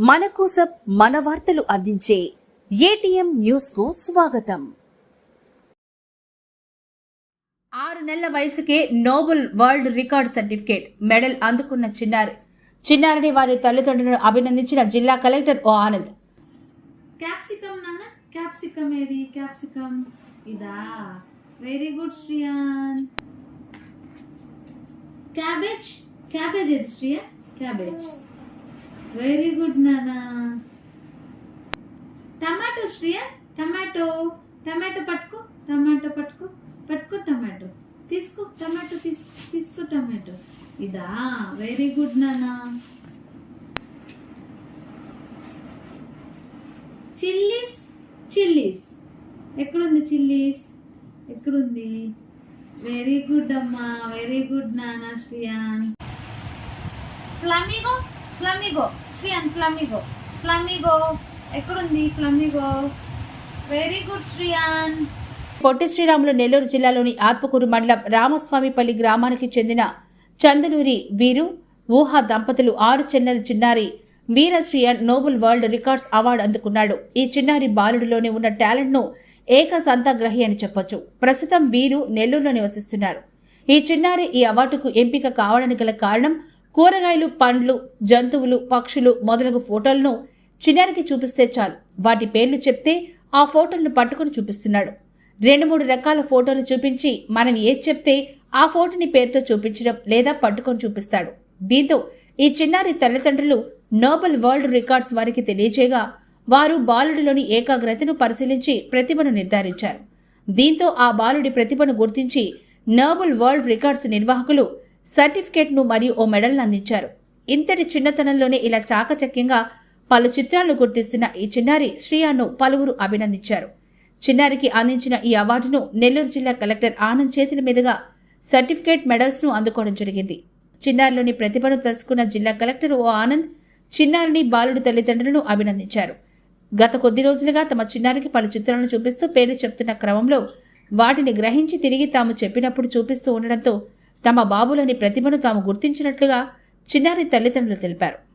మన కోసం మన వార్తలు అందించే ఏటీఎం న్యూస్కు స్వాగతం. ఆరు నెలల వయసుకే Nobel world record certificate medal అందుకున్న చిన్నారి. చిన్నారిని వారి తల్లిదండ్రులను అభినందించిన జిల్లా కలెక్టర్ ఓ ఆనంద్. క్యాప్సికమ్ నాన్న క్యాప్సికమ్ ఏది? క్యాప్సికమ్. ఇదా. Very good Sriyan. Cabbage cabbage ఏది శ్రీయ క్యాబేజ్ వెరీ గుడ్ నానా టమాటో శ్రియా టమాటో టమాటో పట్టుకో టమాటో పట్టుకో పట్టుకో టమాటో తీసుకో టమాటో తీసుకో తీసుకో టమాటో ఇదా వెరీ గుడ్ నానా చిల్లీస్ చిల్లీస్ ఎక్కడుంది చిల్లీస్? ఎక్కడుంది? వెరీ గుడ్ అమ్మా వెరీ గుడ్ నానా Sriyan. Flamingo flamingo and flamingo flamingo ఎక్కడుంది? Flamingo very good Sriyan Potti Sriramulu Nellore జిల్లాలోని ఆత్మకూరు మండలం రామస్వామిపల్లి గ్రామానికి చెందిన చందనూరి వీరు ఊహా దంపతులు ఆరు చెన్నెల చిన్నారి Veera Sriyan Nobel world records award అందుకున్నాడు. ఈ చిన్నారి బాలుడిలోనే ఉన్న టాలెంట్ను ఏక సంతాగ్రహి అని చెప్పొచ్చు. ప్రస్తుతం వీరు నెల్లూరులో నివసిస్తున్నారు. ఈ చిన్నారి ఈ అవార్డుకు ఎంపిక కావడానికి గల కారణం కూరగాయలు పండ్లు జంతువులు పక్షులు మొదలగు ఫోటోలను చిన్నారికి చూపిస్తే చాలు. వాటి పేర్లు చెప్తే ఆ ఫోటోలను పట్టుకుని చూపిస్తున్నాడు. రెండు మూడు రకాల ఫోటోలు చూపించి మనం ఏది చెప్తే ఆ ఫోటోని పేరుతో చూపించడం లేదా పట్టుకొని చూపిస్తాడు. దీంతో ఈ చిన్నారి తల్లిదండ్రులు నోబెల్ వరల్డ్ రికార్డ్స్ వారికి తెలియజేయగా వారు బాలుడిలోని ఏకాగ్రతను పరిశీలించి ప్రతిభను నిర్ధారించారు. దీంతో ఆ బాలుడి ప్రతిభను గుర్తించి నోబెల్ వరల్డ్ రికార్డ్స్ నిర్వాహకులు సర్టిఫికేట్ను మరియు ఓ మెడల్ను అందించారు. ఇంతటి చిన్నతనంలోనే ఇలా చాకచక్యంగా పలు చిత్రాలను గుర్తిస్తున్న ఈ చిన్నారి శ్రీయాను పలువురు అభినందించారు. చిన్నారికి అందించిన ఈ అవార్డును నెల్లూరు జిల్లా కలెక్టర్ ఆనంద్ చేతుల మీదుగా సర్టిఫికేట్ మెడల్స్ను అందుకోవడం జరిగింది. చిన్నారిలోని ప్రతిభను తెలుసుకున్న జిల్లా కలెక్టర్ ఓ ఆనంద్ చిన్నారిని బాలుడి తల్లిదండ్రులను అభినందించారు. గత కొద్ది రోజులుగా తమ చిన్నారికి పలు చిత్రాలను చూపిస్తూ పేర్లు చెప్తున్న క్రమంలో వాటిని గ్రహించి తిరిగి తాము చెప్పినప్పుడు చూపిస్తూ ఉండడంతో తమ బాబులని ప్రతిభను తాము గుర్తించినట్లుగా చిన్నారి తల్లిదండ్రులు తెలిపారు.